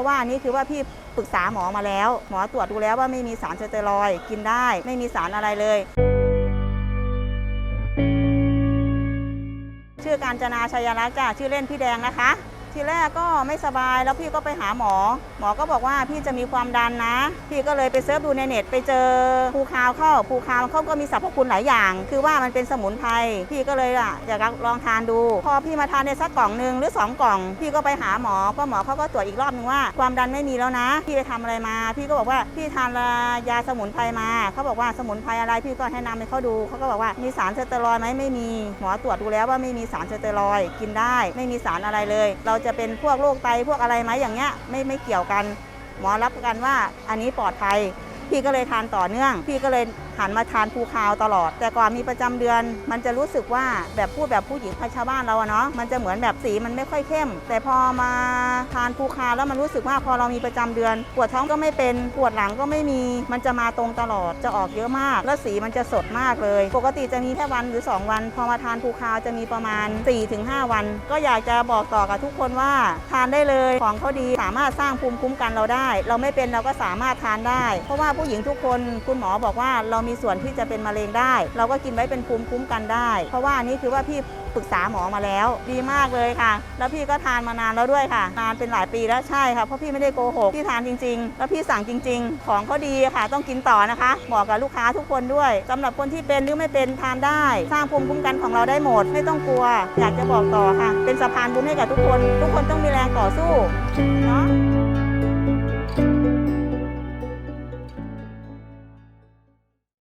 ราะว่านี้คือว่าพี่ปรึกษาหมอมาแล้ว หมอตรวจดูแล้วว่าไม่มีสารสเตียรอยกินได้ ไม่มีสารอะไรเลย ชื่อการจนาชัยรักษ์จ้ะชื่อเล่นพี่แดงนะคะ ทีแรกก็ไม่สบายแล้วพี่ก็ไปหาหมอ หมอก็บอกว่าพี่จะมีความดันนะ พี่ก็เลยไปเซิร์ชดูในเน็ตไปเจอภูคาวเข้าภูคาวเขาก็มีสรรพคุณหลายอย่าง คือว่ามันเป็นสมุนไพรพี่ก็เลยอะอยากลองทานดู พอพี่มาทานในสักกล่องหนึ่งหรือสองกล่อง พี่ก็ไปหาหมอก็หมอเขาก็ตรวจอีกรอบนึงว่า ความดันไม่มีแล้วนะ พี่ไปทำอะไรมา พี่ก็บอกว่าพี่ทานยาสมุนไพรมาเขาบอกว่าสมุนไพรอะไรพี่ก็ให้นำให้เขาดูเขาก็บอกว่ามีสารสเตียรอยด์ไหมไม่มีหมอตรวจดูแล้วว่าไม่มีสารสเตียรอยด์กินได้ ไม่มีสารอะไรเลย เราจะเป็นพวกโรคไตพวกอะไรไหมอย่างเงี้ยไม่ไม่เกี่ยวกัน หมอรับประกันว่าอันนี้ปลอดภัย พี่ก็เลยทานต่อเนื่อง พี่ก็เลย หันมาทานภูคาวตลอด แต่ก่อนมีประจำเดือน มันจะรู้สึกว่าแบบพูดแบบผู้หญิงชาวบ้านเราเนาะมันจะเหมือนแบบสีมันไม่ค่อยเข้ม แต่พอมาทานภูคาวแล้วมันรู้สึกว่าพอเรามีประจำเดือน ปวดท้องก็ไม่เป็นปวดหลังก็ไม่มี มันจะมาตรงตลอดจะออกเยอะมาก แล้วสีมันจะสดมากเลย ปกติจะมีแค่วันหรือ 2 วัน พอมาทานภูคาวจะมีประมาณ 4-5 วัน ก็อยากจะบอกต่อกับทุกคนว่าทานได้เลยของเขาดีสามารถสร้างภูมิคุ้มกันเราได้ เราไม่เป็นเราก็สามารถทานได้ เพราะว่าผู้หญิงทุกคนคุณหมอบอกว่าเรามีีส่วนที่จะเป็นมะเร็งได้ เราก็กินไว้เป็นภูมิคุ้มกันได้ เพราะว่านนี้คือว่าพี่ปรึกษาหมอมาแล้ว ดีมากเลยค่ะ แล้วพี่ก็ทานมานานแล้วด้วยค่ะนานเป็นหลายปีแล้วใช่ค่ะเพราะพี่ไม่ได้โกหกพี่ทานจริง ๆ แล้วพี่สั่งจริง ๆ ของเขาดีค่ะ ต้องกินต่อนะคะบอกกับลูกค้าทุกคนด้วยสำหรับคนที่เป็นหรือไม่เป็นทานได้ สร้างภูมิคุ้มกันของเราได้หมด ไม่ต้องกลัว อยากจะบอกต่อค่ะ เป็นสะพานบุญให้กับทุกคน ทุกคนต้องมีแรงต่อสู้เนาะ